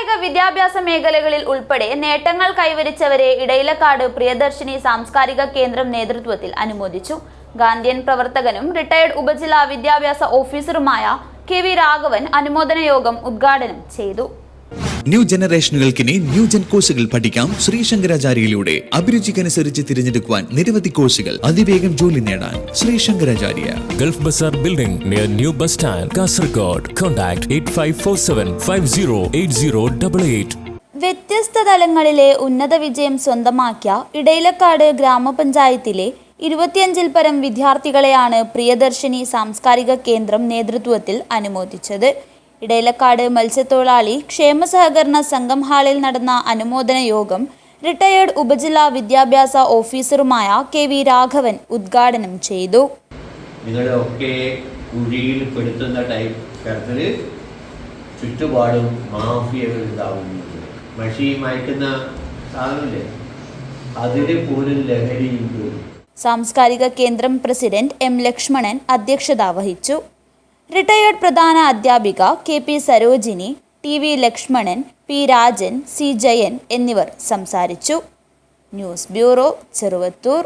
കായിക വിദ്യാഭ്യാസ മേഖലകളിൽ ഉൾപ്പെടെ നേട്ടങ്ങൾ കൈവരിച്ചവരെ ഇടയിലക്കാട് പ്രിയദർശിനി സാംസ്കാരിക കേന്ദ്രം നേതൃത്വത്തിൽ അനുമോദിച്ചു. ഗാന്ധിയൻ പ്രവർത്തകനും റിട്ടയർഡ് ഉപജില്ലാ വിദ്യാഭ്യാസ ഓഫീസറുമായ കെ വി രാഘവൻ അനുമോദന യോഗം ഉദ്ഘാടനം ചെയ്തു. ന്യൂ ജനറേഷനുകൾക്കിനി ന്യൂ ജൻ കോഴ്സുകൾ പഠിക്കാം ശ്രീ ശങ്കരാചാര്യയിലൂടെ. അഭിരുചിക്കനുസരിച്ച് തിരഞ്ഞെടുക്കുവാൻ നിരവധി കോഴ്സുകൾ അതിവേഗം ജോലി നേടാൻ Sree Sankaracharya. Gulf bazaar building near new bus stand Kasaragod contact eight five four seven five zero eight zero double eight വ്യത്യസ്ത തലങ്ങളിലെ ഉന്നത വിജയം സ്വന്തമാക്കിയ ഇടയിലക്കാട് ഗ്രാമപഞ്ചായത്തിലെ ഇരുപത്തിയഞ്ചിൽ പരം വിദ്യാർത്ഥികളെയാണ് പ്രിയദർശിനി സാംസ്കാരിക കേന്ദ്രം നേതൃത്വത്തിൽ അനുമോദിച്ചത്. ഇടയിലക്കാട് മത്സ്യത്തൊഴിലാളി ക്ഷേമ സഹകരണ സംഘം ഹാളിൽ നടന്ന അനുമോദന യോഗം റിട്ടയേർഡ് ഉപജില്ലാ വിദ്യാഭ്യാസ ഓഫീസറുമായ കെ വി രാഘവൻ ഉദ്ഘാടനം ചെയ്തു. നിങ്ങളെയൊക്കെ കുഴിയിൽ പെടുത്തുന്ന ടൈപ്പ് തരത്തിൽ ചുറ്റുപാടും മാഫിയകൾ ഉണ്ടാവുന്നുണ്ട്. മഷി മയക്കുന്ന സാധനമില്ലേ? അതിന് പോലും ലഹരിയുണ്ട് സാംസ്കാരിക കേന്ദ്രം പ്രസിഡന്റ് എം ലക്ഷ്മണൻ അധ്യക്ഷത വഹിച്ചു. റിട്ടയേർഡ് പ്രധാന അധ്യാപിക K P Sarojini T V Lakshmanan P Rajan C Jayan എന്നിവർ സംസാരിച്ചു. News bureau Cheruvathur.